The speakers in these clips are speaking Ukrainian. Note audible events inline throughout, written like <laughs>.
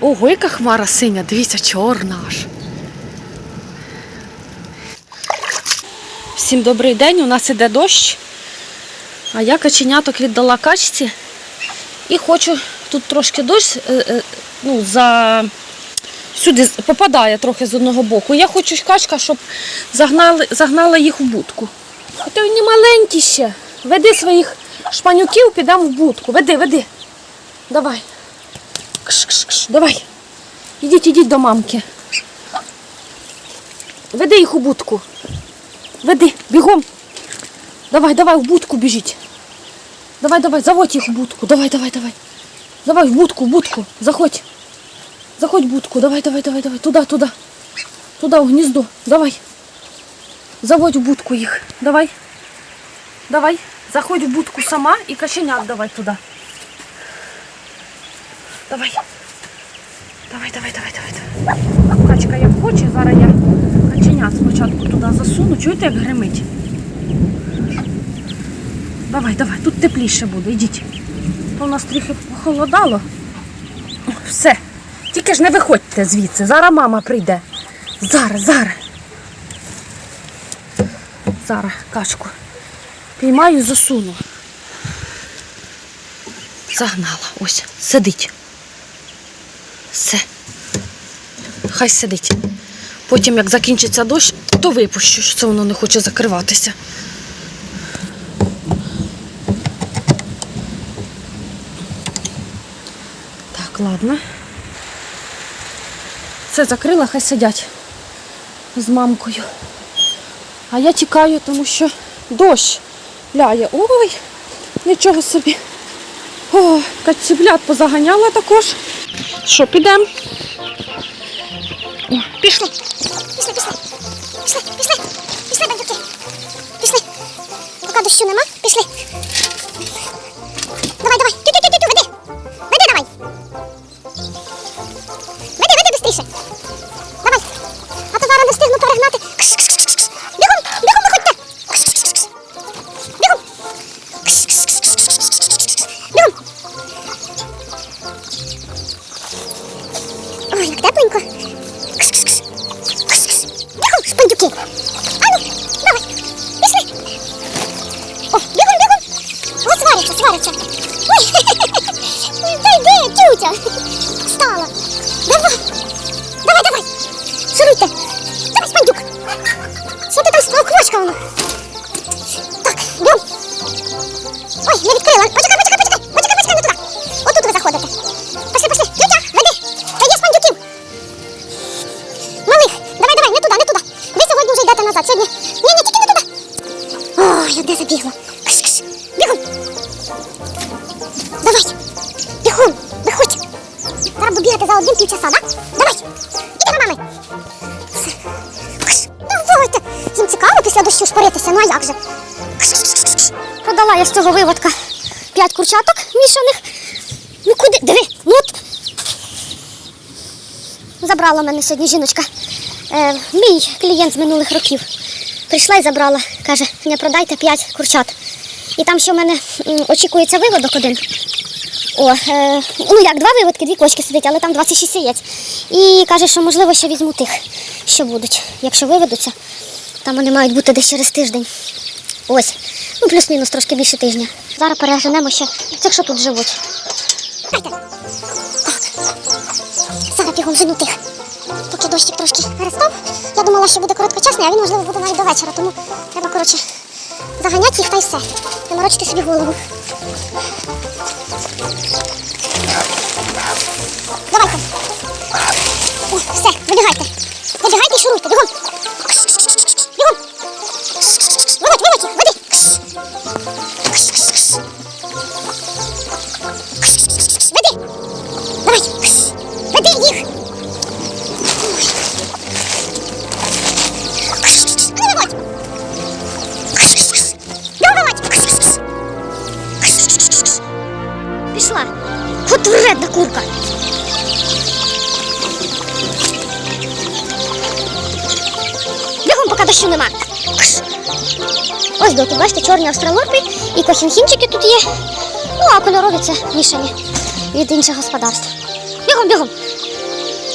Ого, яка хмара синя, дивіться, чорна аж. Всім добрий день, у нас іде дощ. А я каченяток віддала качці і хочу тут трошки дощ е, е, ну, за... сюди попадає трохи з одного боку. Я хочу качка, щоб загнали, загнала їх в будку. А то вони маленькі ще. Веди своїх шпанюків, підемо в будку. Веди, веди. Давай. Давай. Ідіть, ідіть до мамки. Веди їх у будку. Веди, бігом. Давай, давай, в будку біжіть. Давай, давай, заводь їх в будку. Давай, давай, давай. Давай, в будку, в будку. Заходь. Заходь в будку. Давай, давай, давай, давай. Туди, туди. Туди, в гніздо. Давай. Заводь в будку їх. Давай. Давай. Заходь в будку сама і каченят давай туди. Давай. Давай, давай, давай, давай. Качка як хоче, зараз я каченят спочатку туди засуну. Чуєте, як гримить? Давай, давай, тут тепліше буде, йдіть. То у нас трохи похолодало. Все. Тільки ж не виходьте звідси. Зараз мама прийде. Зараз, зараз. Зараз качку. Піймаю, засуну. Загнала. Ось, сидить. Все. Хай сидить. Потім, як закінчиться дощ, то випущу, що це воно не хоче закриватися. Так, ладно. Все закрила, хай сидять з мамкою. А я тікаю, тому що дощ ляє. Ой, нічого собі. О, кацюблят позаганяла також. Що, підемо? Пішли. Пішли, пішли. Пішли, пішли. Пішли, бандюки. Пішли. Поки дощу нема, пішли. Встала. Давай, давай, давай. Шуруйте. Давай, спандюк. Що ти там справ воно? Так, бьом. Ой, не Один півчаса, да? Давай. Іди до мами. Давайте. Їм цікаво після дощу шпаритися, ну а як же? Продала я з цього виводка п'ять курчаток мішаних. Ну куди? Диви, ну от Забрала мене сьогодні жіночка. Е, мій клієнт з минулих років. Прийшла і забрала. Каже, не продайте 5 курчат. І там ще в мене очікується виводок один. О, е, ну як, два виводки, дві кочки сидить, але там 26 яєць. І каже, що можливо ще візьму тих, що будуть. Якщо виведуться, там вони мають бути десь через тиждень. Ось. Ну, плюс-мінус трошки більше тижня. Зараз переженемо ще цих, що тут живуть. Дайте. Зараз бігом жену тих. Поки дощик трошки перестав. Я думала, що буде короткочасний, а він, можливо, буде навіть до вечора. Тому треба, коротше, заганяти їх та й все. Не морочити собі голову. Давайте. О, все, вибігайте. Доки, бачите, чорні австралорпи і кохінхінчики тут є. Ну, а кольорові це мішані від інших господарств. Бігом, бігом.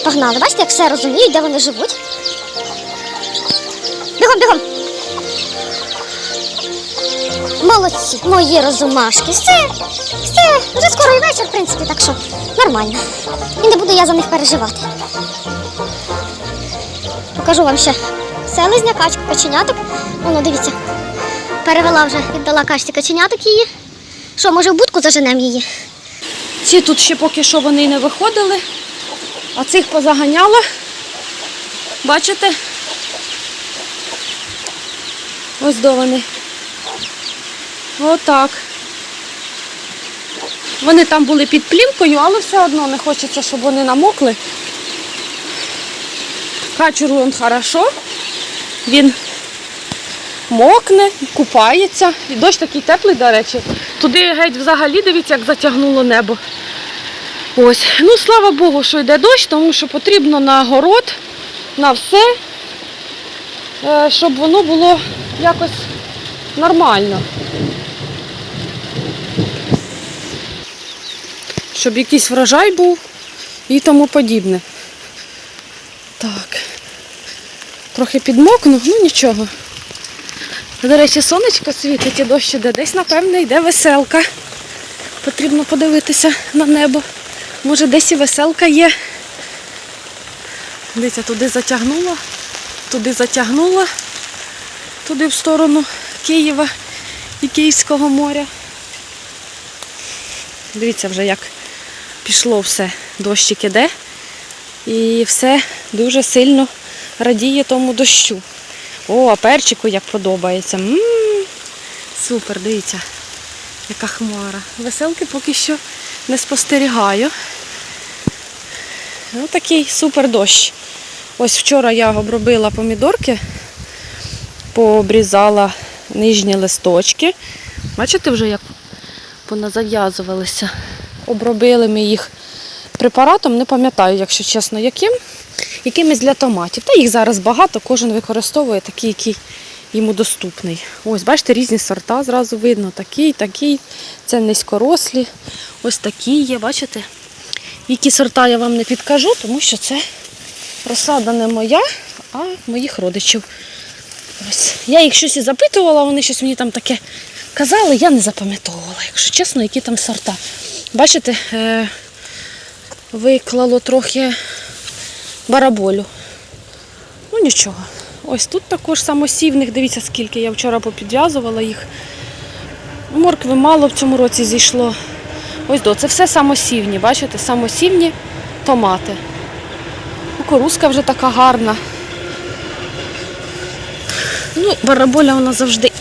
Погнали, бачите, як все розуміють, де вони живуть. Бігом, бігом. Молодці, мої розумашки. Все, все, вже скоро і вечір, в принципі, так що нормально. І не буду я за них переживати. Покажу вам ще селезня, качку, каченяток. Воно, дивіться, перевела вже, віддала качці каченяток її. Що, може, в будку заженемо її? Ці тут ще поки що вони не виходили, а цих позаганяла. Бачите? Ось до вони. Отак. Вони там були під плівкою, але все одно не хочеться, щоб вони намокли. Качуру він хорошо. Він мокне, купається. І дощ такий теплий, до речі. Туди геть взагалі дивіться, як затягнуло небо. Ось. Ну, слава Богу, що йде дощ, тому що потрібно на город, на все, е, щоб воно було якось нормально. Щоб якийсь врожай був і тому подібне. Так. Трохи підмокну, ну нічого. До речі, сонечко світить і дощ іде. Десь, напевне, йде веселка. Потрібно подивитися на небо. Може, десь і веселка є. Дивіться, туди затягнула, туди затягнула, туди в сторону Києва і Київського моря. Дивіться вже, як пішло все. Дощик іде. І все дуже сильно радіє тому дощу. О, а перчику як подобається. м супер, дивіться, яка хмара. Веселки поки що не спостерігаю. Ну, такий супер дощ. Ось вчора я обробила помідорки, пообрізала нижні листочки. Бачите вже, як поназав'язувалися. Обробили ми їх препаратом, не пам'ятаю, якщо чесно, яким. Якимись для томатів. Та їх зараз багато, кожен використовує такий, який йому доступний. Ось, бачите, різні сорта зразу видно. Такий, такий. Це низькорослі. Ось такі є, бачите? Які сорта я вам не підкажу, тому що це розсада не моя, а моїх родичів. Ось. Я їх щось і запитувала, вони щось мені там таке казали, я не запам'ятовувала, якщо чесно, які там сорта. Бачите, е- виклало трохи бараболю. Ну нічого. Ось тут також самосівних, дивіться, скільки я вчора попідв'язувала їх. Моркви мало в цьому році зійшло. Ось до, це все самосівні, бачите, самосівні томати. Кукурузка вже така гарна. Ну, бараболя вона завжди.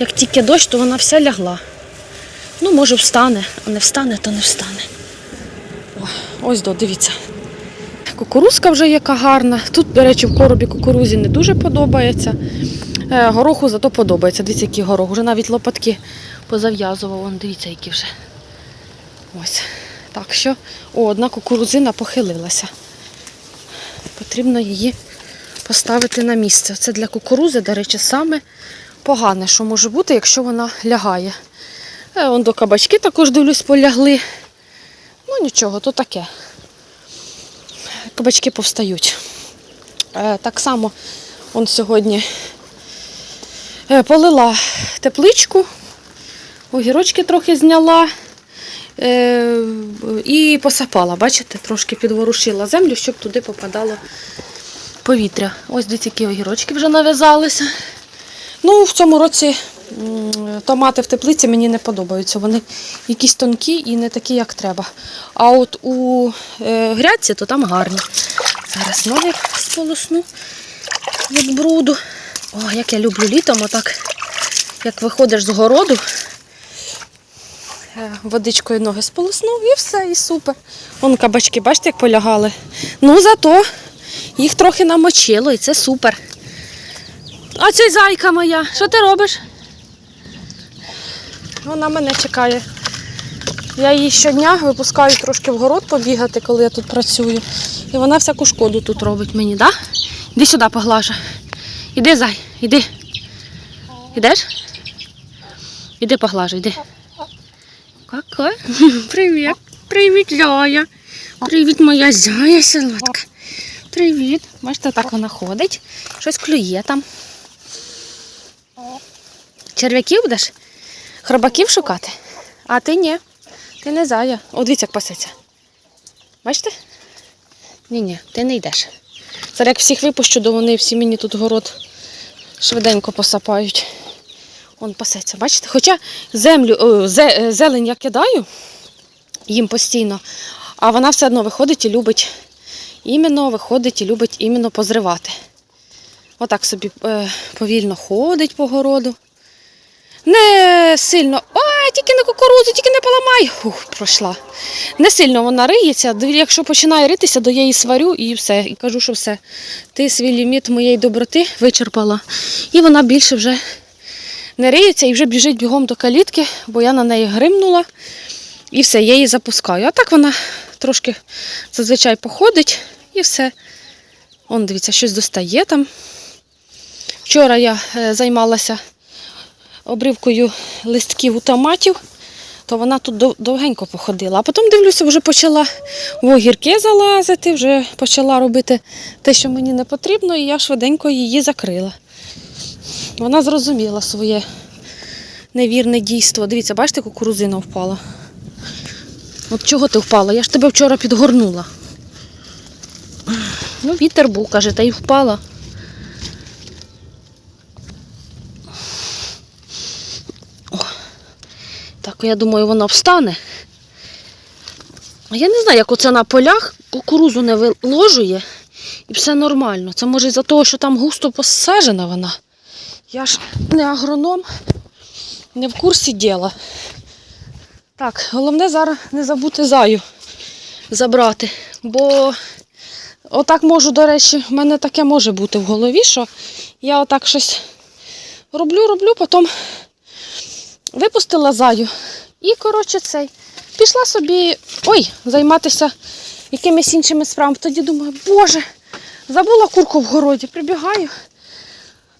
Як тільки дощ, то вона вся лягла. Ну, може, встане, а не встане, то не встане. О, ось до, дивіться. Кукурузка вже яка гарна. Тут, до речі, в коробі кукурузі не дуже подобається. Е, Гороху зато подобається. Дивіться, який горох. Вже навіть лопатки позав'язував. Вон, дивіться, які вже. Ось. Так що, о, одна кукурузина похилилася. Потрібно її поставити на місце. Це для кукурузи, до речі, саме погане, що може бути, якщо вона лягає. Е, Вон до кабачки також дивлюсь, полягли. Ну нічого, то таке. Кабачки повстають. Е, Так само он сьогодні е, полила тепличку, огірочки трохи зняла е, і посапала. Бачите, трошки підворушила землю, щоб туди попадало повітря. Ось дивіться, які огірочки вже нав'язалися. Ну, в цьому році томати в теплиці мені не подобаються. Вони якісь тонкі і не такі, як треба. А от у е, грядці, то там гарні. Зараз ноги сполосну від бруду. О, як я люблю літом, отак, як виходиш з городу, е, водичкою ноги сполоснув і все, і супер. Вон кабачки, бачите, як полягали. Ну, зато їх трохи намочило, і це супер. А ця зайка моя, що ти робиш? Вона мене чекає. Я її щодня випускаю трошки в город побігати, коли я тут працюю. І вона всяку шкоду тут робить мені, так? Да? Іди сюди, поглажа. Іди, зай, іди. Ідеш? Іди поглажа, іди. Какой? <laughs> Привіт. Привіт, Ляя. Привіт, моя зяя солодка. Привіт. Бачите, так вона ходить. Щось клює там. Черв'яків будеш? Хробаків шукати? А ти ні. Ти не зая. О, дивіться, як пасеться. Бачите? Ні, ні, ти не йдеш. Зараз як всіх випущу, то вони всі мені тут город швиденько посапають. Он пасеться, бачите? Хоча землю, о, зе- е, зелень я кидаю їм постійно, а вона все одно виходить і любить іменно виходить і любить іменно позривати. Отак собі е, повільно ходить по городу. Не сильно. Ой, тільки не кукурудзу, тільки не поламай. Ух, пройшла. Не сильно вона риється. Якщо починає ритися, я її сварю і все. І кажу, що все. Ти свій ліміт моєї доброти вичерпала. І вона більше вже не риється і вже біжить бігом до калітки, бо я на неї гримнула. І все, я її запускаю. А так вона трошки зазвичай походить і все. Он, дивіться, щось достає там. Вчора я е, займалася обривкою листків у томатів, то вона тут довгенько походила. А потім дивлюся, вже почала в огірки залазити, вже почала робити те, що мені не потрібно, і я швиденько її закрила. Вона зрозуміла своє невірне дійство. Дивіться, бачите, кукурузина впала. От чого ти впала? Я ж тебе вчора підгорнула. Ну, вітер був, каже, та й впала. Так, я думаю, вона встане. Я не знаю, як оце на полях кукурузу не виложує і все нормально. Це може із-за того, що там густо посаджена вона. Я ж не агроном, не в курсі діла. Так, головне зараз не забути заю забрати. Бо отак можу, до речі, в мене таке може бути в голові, що я отак щось роблю, роблю, потім випустила заю. І, коротше, цей. Пішла собі ой, займатися якимись іншими справами. Тоді думаю, боже, забула курку в городі, прибігаю.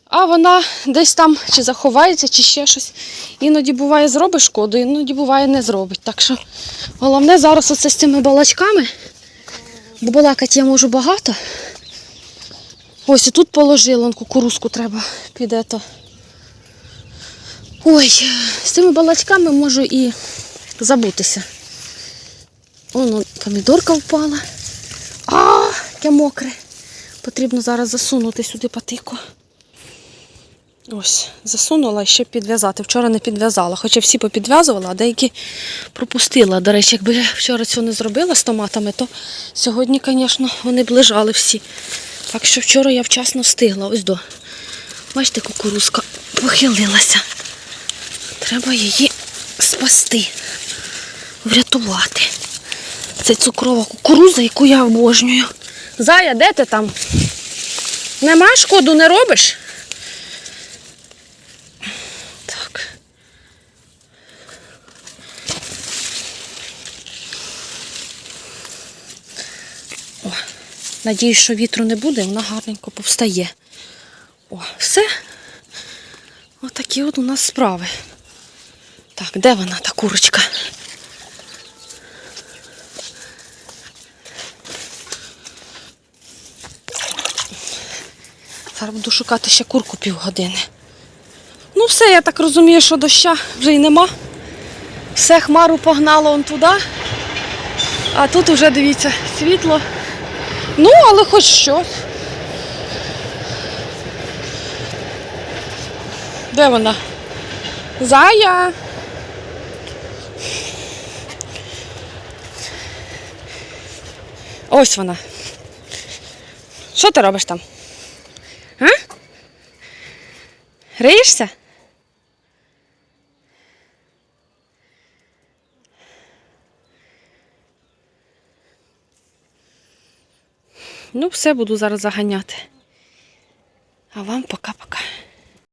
А вона десь там чи заховається, чи ще щось. Іноді буває зробить шкоду, іноді буває не зробить. Так що головне зараз оце з цими балачками, бо балакати я можу багато. Ось і тут положила, кукурузку треба піде то. Ой, з цими балачками можу і забутися. Воно помідорка впала. А, яке мокре. Потрібно зараз засунути сюди патику. Ось, засунула і ще підв'язати. Вчора не підв'язала, хоча всі попідв'язувала, а деякі пропустила. До речі, якби я вчора цього не зробила з томатами, то сьогодні, звісно, вони б лежали всі. Так що вчора я вчасно встигла. Ось до. Бачите, кукурузка похилилася. Треба її спасти, врятувати. Це цукрова кукуруза, яку я обожнюю. Зая, де ти там? Нема шкоду не робиш? Так. О, надіюсь, що вітру не буде, вона гарненько повстає. О, все. Отакі от у нас справи. Так, де вона, та курочка? Зараз буду шукати ще курку півгодини. Ну все, я так розумію, що доща вже й нема. Все хмару погнало он туди. А тут уже дивіться, світло. Ну, але хоч щось. Де вона? Зая. Ось вона. Що ти робиш там? А? Риєшся? Ну, все буду зараз заганяти. А вам пока-пока.